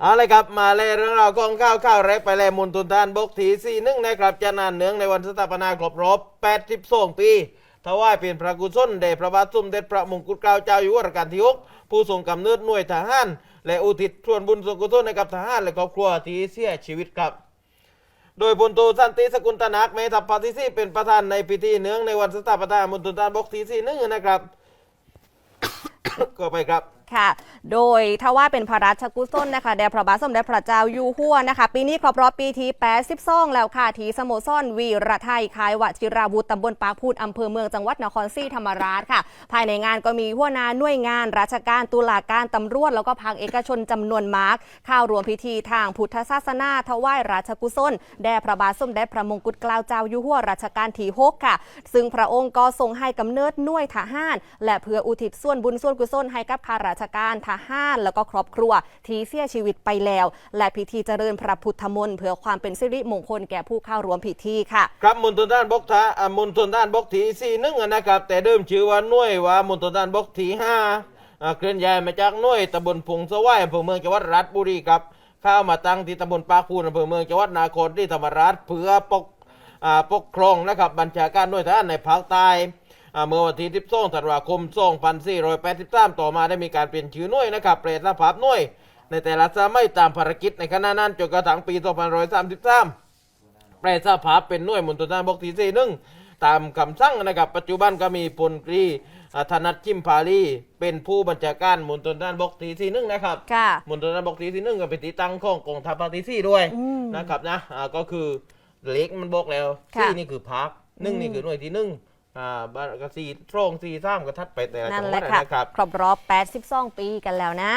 เอาเลยครับมาเลยเรื่องราวของข้าวข้าวแรกไปแลมุนตุนทานบกถีสีหนึ่งนะครับจะนานเนืองในวันสถาปนาครบรอบ82 ปีถวายเป็นพระกุศลแด่พระบาทสมเด็จพระมงกุฎเกล้าเจ้าอยู่หัวรัชกาลที่หกผู้ทรงกำเนิดหน่วยทหาร และอุทิศส่วนบุญส่วนกุศลให้กับทหารและครอบครัวที่เสียชีวิตครับ โดยพลโทสันติสกุลตนักเมทัพภาคที่สี่เป็นประธานในพิธีเนืองในวันสถาปนามณฑลทหารบกที่สี่หนึ่งนะครับก็ไปครับ ค่ะ โดยถ้าว่าเป็นพระราชกุศลนะคะแด่พระบาทสมเด็จพระเจ้าอยู่หัวนะคะ ปีนี้ครบรอบปีที่82แล้วค่ะ ที่สโมสรวีระไทยคายวชิราวุธตำบลปากพูดอำเภอเมืองจังหวัดนครศรีธรรมราชค่ะ ภายในงานก็มีหัวหน้าหน่วยงาน ราชการตุลาการตำรวจ แล้วก็ภาคเอกชนจำนวนมากเข้ารวมพิธีทางพุทธศาสนาถวายราชกุศลแด่พระบาทสมเด็จพระมงกุฎเกล้าเจ้าอยู่หัวรัชกาลที่หกค่ะ ซึ่งพระองค์ก็ทรงให้กำเนิดหน่วยทหาร และเพื่ออุทิศส่วนบุญส่วนกุศลให้กับข้าราชการทหารแล้วก็ครอบครัว ที่เสียชีวิตไปแล้ว และพิธีเจริญพระพุทธมนต์เพื่อความเป็นสิริมงคลแก่ผู้เข้าร่วมพิธีค่ะ ครับมณฑลด้านบกทาอ่ามณฑลด้านบกที่สี่หนึ่งนะครับ แต่เดิมชื่อว่าหน่วยว่ามณฑลด้านบกที่ห้าเคลื่อนย้ายมาจากหน่วยตำบลพงสวายอำเภอเมืองจังหวัดราชบุรีครับเข้ามาตั้งที่ตำบลปากพูนอำเภอเมืองจังหวัดนาครที่ธรรมราชเพื่อปกปกครองนะครับบัญชาการหน่วยทหารในภาคใต้ เมื่อวันที่12ธันวาคม 2483 ต่อมาได้มีการเปลี่ยนชื่อหน่วยนะครับเปลี่ยนสภาพหน่วย ในแต่ละสมัยตามภารกิจในขณะนั้นจนกระทั่งปี 2533 แปลสภาพเป็นหน่วยมณฑลทหารบกที่สี่หนึ่งตามคำสั่งนะครับปัจจุบันก็มีพลตรีอ่าธนัทจิมพาลีเป็นผู้บัญชาการมณฑลทหารบกที่สี่หนึ่งนะครับค่ะมณฑลทหารบกที่สี่หนึ่งก็เป็นที่ตั้งของกองทัพภาคที่สี่ด้วยอืมนะครับนะอ่าก็คือเล็กมันบอกแล้วค่ะสี่นี่คือพักหนึ่งนี่คือหน่วยที่หนึ่ง อ่าบ้านก็สี่ตรงสี่สามก็ทัดไปแต่ละนั่นจังแหหวัละดค่ะนะครับ ครบรอบ 82 ปีกันแล้วนะ